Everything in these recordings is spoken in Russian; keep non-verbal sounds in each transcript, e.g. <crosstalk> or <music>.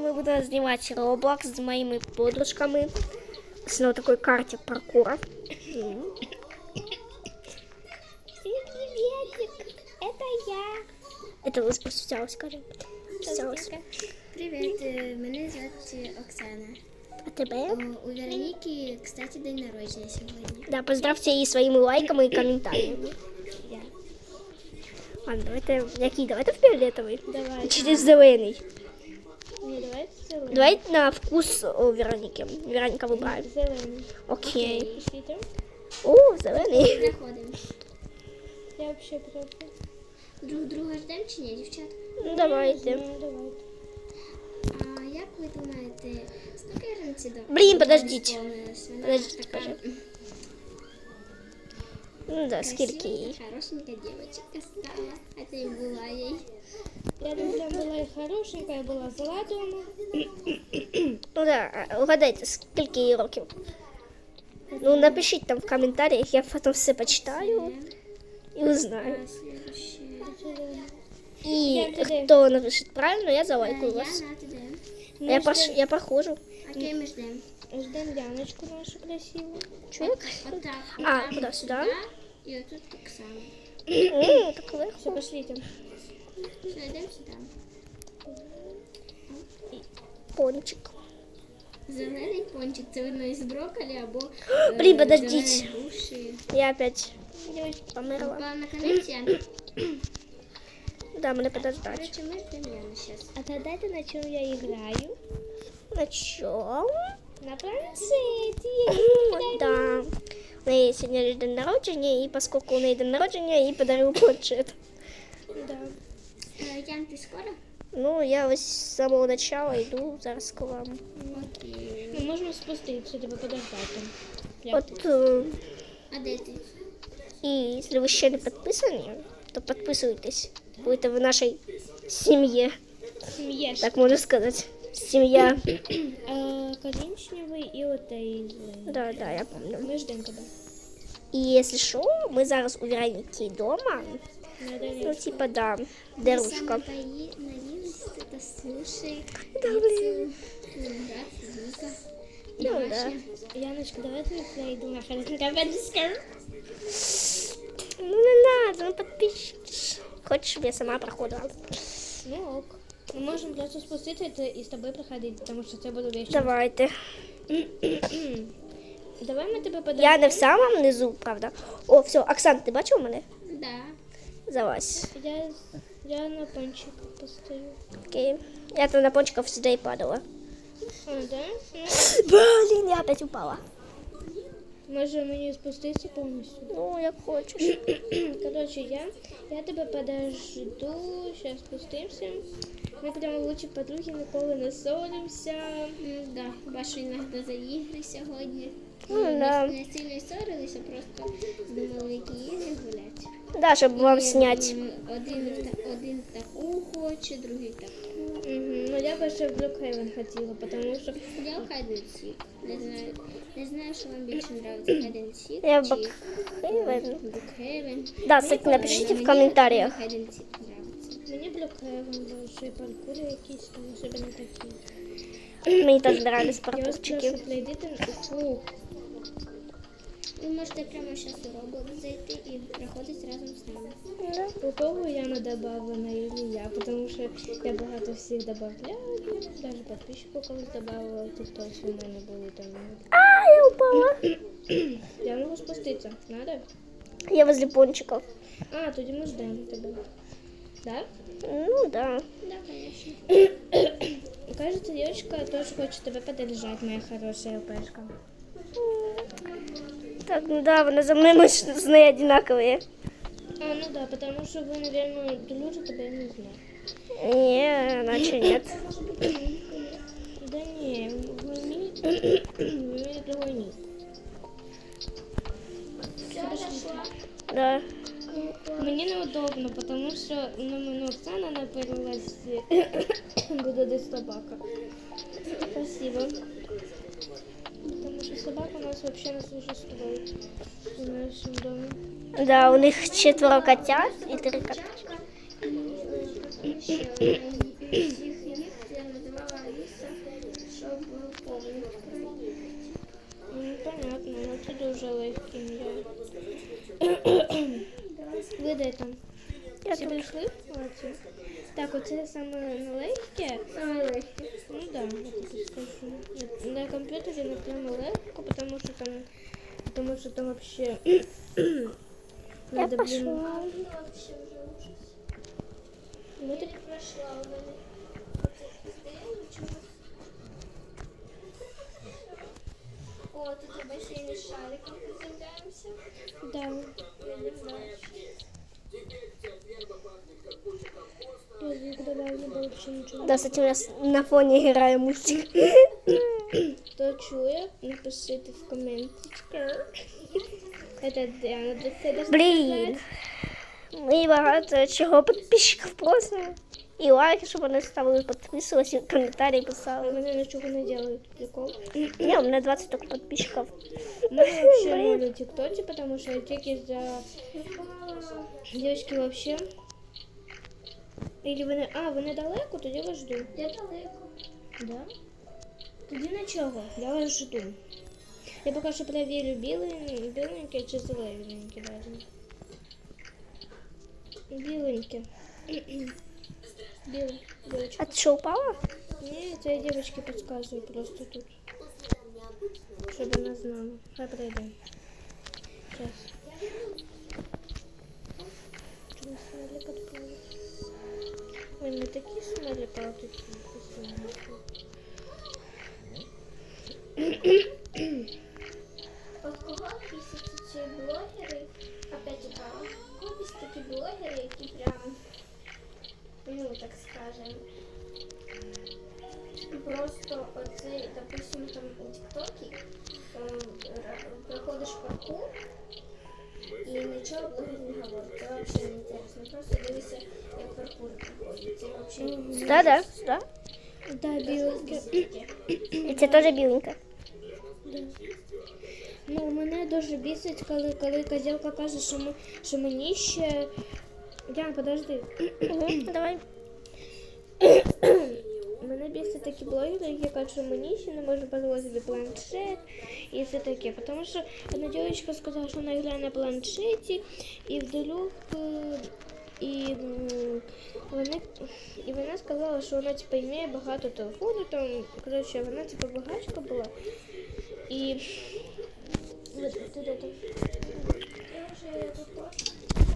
Мы будем снимать Roblox с моими подружками с на такой карте паркура. М. Приветик, это я. Это вы спустялась, скажем. Спустялась. Привіт, е, мене звати Оксана. А тебе? О, У Вероніки, кстати, день народження сьогодні. Да, поздравьте її своїми лайками і коментарями. Я. Ладно, давайте, який? Давайте в фіолетовий. Давай. Чи в зелений? Ні, давай зелений. Давай на вкус о, Вероніки. Вероніка вибирає. Зелений. Окей. Пішлите. О, зелений. Заходимо. Я взагалі проти. Друг друга ждемо чи ні, дівчат? Ну, давайте. Ну, давайте. А як ви думаєте, скільки Вероніці до? Блін, подождіть. сповнилось? Вона Подождіть, така скажи. Ну да, скільки красива, їй? хорошенька дівчинка стала, а це і була їй. Я думаю, була і хорошенька, я була зла дома. <coughs> Ну да, а, угадайте, скільки їй років? Ну, напишіть там в коментарях, я потім все почитаю і узнаю. А слідуще. І Я туди. хто напише правильно, я Е, залайкую вас. Яна, ти де? А Я, прош... я прохожу. Окей, ми ждемо. Ждем Яночку нашу красиву. Чоловік? Отак. А, отак, куди, сюди? отак, І отут так само. М, Так Все, легко. пошлите. Все, йдемо сюди. Пончик. Зелений пончик, це видно із брокколі або Блін, е, подождіть. зелені груші. Я опять померла. Па- На конець Яна. Да, мене подождать. Короче, ми ждемо Яну зараз. А тогда на чем я играю? На чому? На планшете. Да. У неї сьогодні день народження, і поскольку у неї день народження, я їй подарив планшет. Да. Е, Ян, ти скоро? Ну, я ось з самого начала йду зараз к вам. Окей. Мы можем спуститься, тебе подождать там. Я От, е, А де ти? і якщо ви ще не підписані, то підписуйтесь. Будете в нашій сім'ї, Смеешь. так можна сказати. Сім'я. <clears throat> А, коричневый и вот этой. Да, да, я пам'ятаю. Мы ждем тебя. І якщо що, ми зараз у Вероніки вдома. Надо Ну, лечь. типа, да, Саме дерушка. пої- наїлась, та слушай. Да, блин. Грати, Віка. І Ну, Маша. Яночка, давай ты пройду на хорошенькая подискар. Ну не надо, ну подписчики. Хочеш, щоб я сама проходила? Ну ок. Мы можем просто спуститься это и с тобой проходить, потому что это буду вечно. Давайте. Давай мы тебе подождем. Я не в самому низу, правда. О, все, Оксан, ти бачив мене? Да. Залазь. Я, я на пончик постою. Окей. Я там на пончиков сюда и падала. А, да? Ну, Блин, я опять упала. Може мені спуститися повністю? Ну, як хочеш. <clears throat> Короче, я, я тебе подожду, сейчас спустимся. Ми прямо лучші подруги, ніколи не ссоримся. Ну, да. Ваші іноді за ігри сьогодні. Ну, Ми да. не сильно й ссорилися, просто думали, які ігри гуляти. Да, щоб вам І, снять. м, Один, та- один таку хоче, другий таку. Угу. Ну я більше в Blockhaven хотіла, тому що Я в Hide and Seek. Не знаю, не знаю, що вам більше подобається Hide and Seek Я в чи Blockhaven. Brookhaven. Да, кстати, напишите в комментариях. Hide and Seek подобається. мені Blockhaven більше і паркури якісь, там особливо такі. Мені теж нравились Я вас паркурчики. прошу, пройдите на Фу. Ви можете прямо зараз у Roblox зайти і проходити разом з нами. У кого Яна добавлена или я, потому что я багато всіх добавляю, даже подписчиков колись добавила, тут точно в мене були там. А, я упала. <clears throat> Я можу спуститися, надо? Я возле пончиков. А, тоді ми ждемо тебе. Да? Ну, да. Да, звісно. Кажется, девочка тоже хочет тебя подержать, моя хорошая ЛПшка. Так, ну да, вони за мною ми ж з нею одинакові. А, ну да, потому что вы, наверное, дружите, я не знаю. Ні, наче нет. Да не, вы имеете, вы имеете другой ник. Все, зайшла. Да. Мені неудобно, потому що на мене Оксана напилилась буде десь <coughs> собака. Спасибо. Потому що собака у нас вообще не существует в нашем доме. Да, у них четверо котят і три кота. Ще одна із їх їх я називала Аліса. зачарований. Ну, понятно, ну це дуже легкі м'я. Ви де там? Я Всі тут. прийшли? Молодці. Так, оце саме нелегке. Саме легке. Ну да, я тобі скажу. На комп'ютері не прямо легко, потому що там, потому що там вообще <clears throat> Я надо, блин, пошла. Вообще вже ужас. ну, Я так, не пройшла у мене. Оце пізде, чомусь. О, тут я басейн з шариком приземляємося. да. Я не знаю. Я звук добавлю, бо вообще нічого. Да, кстати, у нас на фоне грає мультик. <laughs> Хто чує, напишіть в коменточках. Это Диана, до це Блін. Ми багато чого підписчиків просимо. І лайки, щоб вони ставили, підписувалися, і коментарі писали. Вони нічого не делают, прикол. Ні, у мене 20 тільки підписчиків. Мы вообще ноль в ТикТоке, потому что я тільки за девочки вообще. Или вони. А, вони далеко, тоді я вас жду. Я далеко. Да? Тоді нічого, я вас жду. Я поки що перевірю білий, біленьке чи зелененьке навіть. Біленьке. <clears throat> Білий, білочка. А ти що, упала? Ні, це я дівчинки підказую просто тут. Щоб вона знала. Хай прийде. Зараз. Чому смайлик відправив? Ой, не такі смайлики, а такі красиві. От кого бісяться ці блогери, опять упала, кого бісять такі блогери, які прям, ну так скажем, просто оцей, допустим, там у ТикТокі там, р- проходиш паркур, і нічого блогер не говорить, це вообще не інтересно, просто дивися, як паркур проходить, це вообще не Да, да, да. Да, біленьке. І це теж біленька. Ну, мене дуже бісить, коли, коли козілка каже, що, ми, що мені ще. Діана, подожди. Давай. Мене бісять такі блогери, які кажуть, що мені ще не можна дозволити собі планшет і все таке. Тому що одна дівчинка сказала, що вона грає на планшеті, і вдруг е, і, вони, і вона сказала, що вона типу, має багато телефонів, там, коротше, вона типу багачка була. І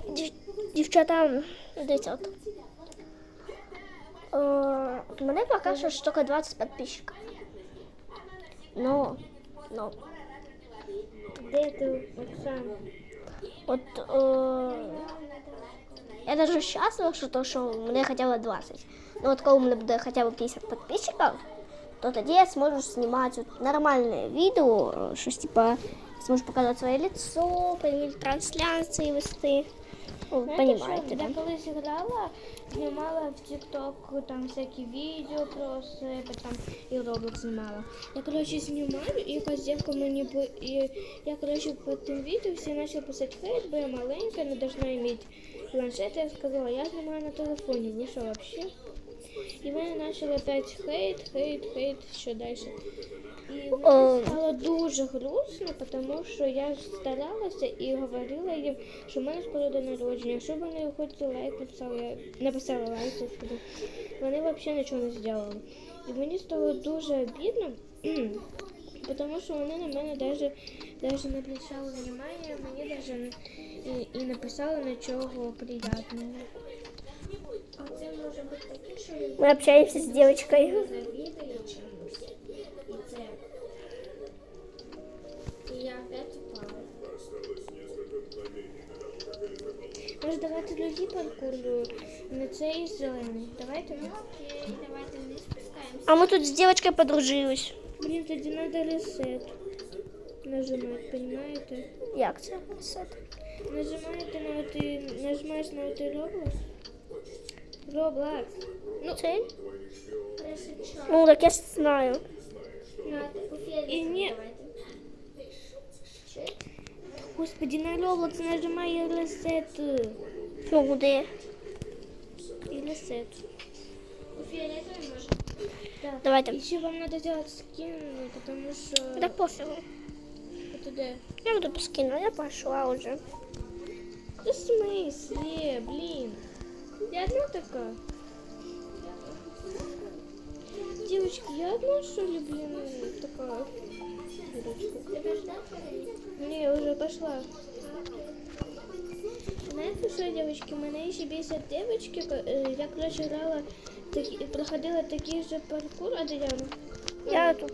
Дів- Дівчата, дивіться, от. Е, от у мене поки що ж тільки 20 підписчиків. Ну, ну, Де ти, Оксана? от е, я даже щаслива, що то, що мене хоча б 20. Ну от коли у мене буде хоча б 50 підписчиків, то тоді я зможу знімати от нормальне відео, е, щось типа зможу показати своє лицо, проводити трансляції вести. Знаєте, да? Я колись грала, знімала в TikTok там всякі відео про себе, там і Roblox знімала. Я, коротше, знімаю, і якась дівка мені по- і я, коротше, по тим відео всі почали писати хейт, бо я маленька, не должна мати планшет. Я сказала, я знімаю на телефоні, ви що вообще? І вони почали опять хейт, хейт, хейт, що далі. Стало дуже грустно, тому що я старалася і говорила їм, що в мене скоро день народження, щоб вони хоч лайк написали, я написала лайк, вони взагалі нічого не зробили. І мені стало дуже обідно, <clears throat> тому що вони на мене навіть, навіть не обращали внимання, мені навіть і, і написали нічого приятного. Мы общаемся с девочкой. Може, давайте другі паркур, не цей зелений. Давайте. Ну окей, давайте вниз спускаємося. А мы тут с девочкой подружились. Блін, тоді треба ресет. Нажимати, понимаєте? Як це? Сет. Нажимаєте на оти, нажимаєш на оти Roblox. Roblox. Ну, цель? Решечок. Ну, так я знаю. Ну, а таку фіолетову І ні. давайте. Чи? Господи, на Roblox нажимає ресет. Ну, де? І ресет. У фіолетовій може. Да. Давайте. Еще вам надо сделать скин, ну, потому что... Да пофігу. Это да. Я буду скину, я пошла уже. Да в смысле, блин. Я одна такая. Девочки, я одна, что ли, блин, такая? дурочка? Не, я уже пошла. Знаєте що, дівчатки, мене ще бісять дівчатки, е, я, коротше, грала, такі, проходила такий же паркур, а де Яна? Я тут.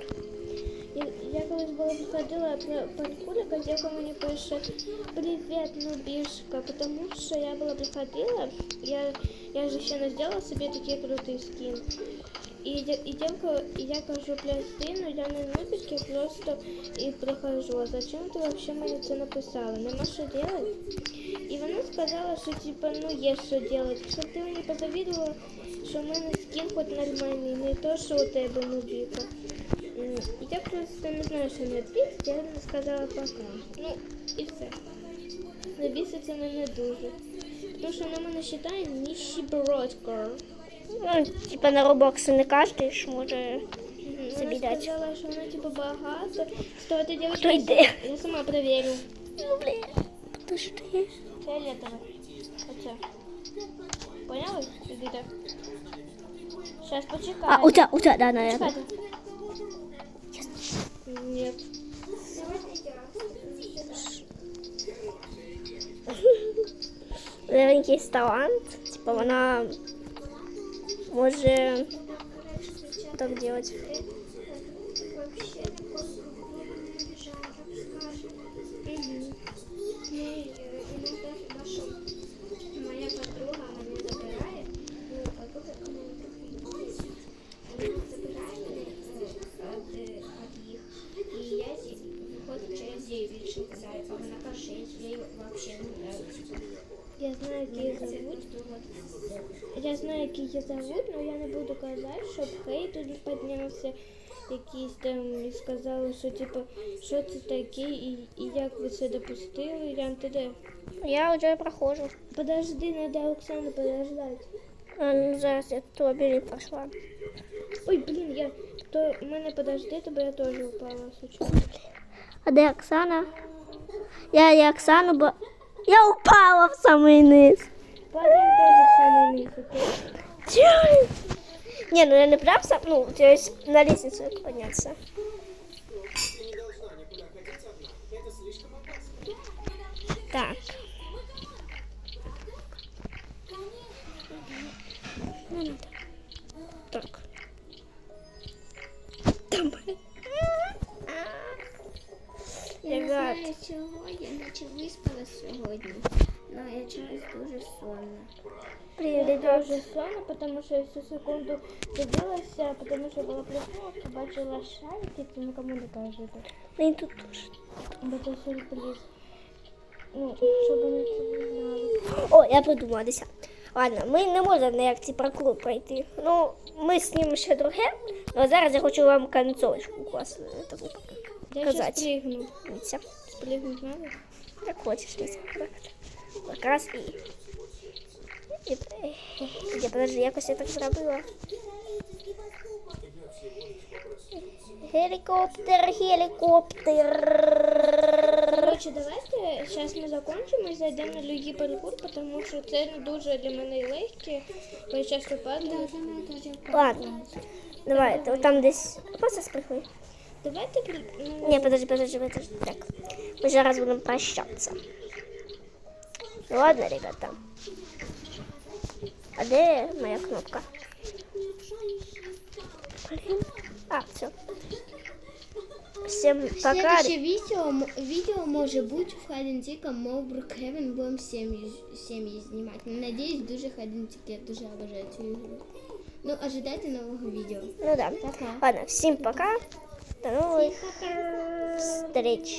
Я, я колись була проходила про паркур, яка дівка мені пише Привіт, нубішка, тому що я була проходила, я, я же ще не зробила собі такий крутий скін. І, дя- і дівка, і я кажу, плястину, я не нубик, я просто і прохожу. А зачем ти вообще мені це написала? Нема що делать? І вона сказала, що типа, ну є що делать. Щоб ти мені позавідувала, що в мене скін хоч нормальний, не то, що у тебе нубіка. М, Я просто не знаю, що мені відповісти, я не сказала пока. Ну, і все. Забіситься мене дуже. Тому що вона мене вважає ніщебродкою. Ну, типа на Roblox не кожен ж може Мгм. собі Вона дати. сказала, що вона типу багато. Стоїть дівчинка. Хто йде? Я сама перевірю. Ну, блін. Подожди. Фіолетове. Оце. Поняли? Ідите. Зараз почекай. А, у тебя, у тебя, да, наверное. Чекайте. Нет. Наверное, есть талант. Типа вона може так делать. хейт тут піднявся якийсь там і сказали, що типу, що це таке і, і як ви це допустили. Ян, ти де? Я вже прохожу. Подожди, треба Оксану подождати. А, ну, зараз я тут лабіринт пройшла. Ой, блін, я то мене подожди, то бо я теж упала случайно. А де Оксана? Я і Оксану, бо я упала в самий низ. Падаємо теж в самий низ, окей? Не, ну я не прям сам, ну, то есть на лестницу подняться. Так. Ну, надо. Так. Там. Я не знаю чого, я наче виспалась сьогодні, але я чогось дуже сонна. Привет, Я ребят. дуже сонна, тому що я всю секунду дивилася, тому що була плюсовка, бачила шарики, це нікому не кажете. Блин, тут тоже. Бо це сюрприз. Ну, щоб вони це не знали. О, я придумала десят. Ладно, ми не можемо ніяк ці паркур пройти. Ну, ми знімемо ще друге, але зараз я хочу вам концовочку класну таку Я ще показати. спригну. Дивіться. Спригнуть надо? Як хочеш, Ліся. Якраз і. і... Я подожди, якось я так зробила. Гелікоптер, гелікоптер. Коротше, давайте зараз ми закончимо і зайдемо на люгі паркур, тому що це не дуже для мене легкі, бо я часто падаю. Ладно. Давай, то там десь. Просто спригуй. Давайте при- ну, Не, подожди, подожди, подожди. Так. Мы сейчас будем прощаться. Ну ладно, ребята. А где моя кнопка? Блин. А, все. Всем пока. Следующее видео, видео может быть в Хайдентика Мовбрук Хевен будем семьи, семьи снимать. Надеюсь, дуже Хайдентик, я дуже обожаю цю ігру. Ну, ожидайте нового відео. Ну да. Пока. Ладно, всем пока. До новых встреч.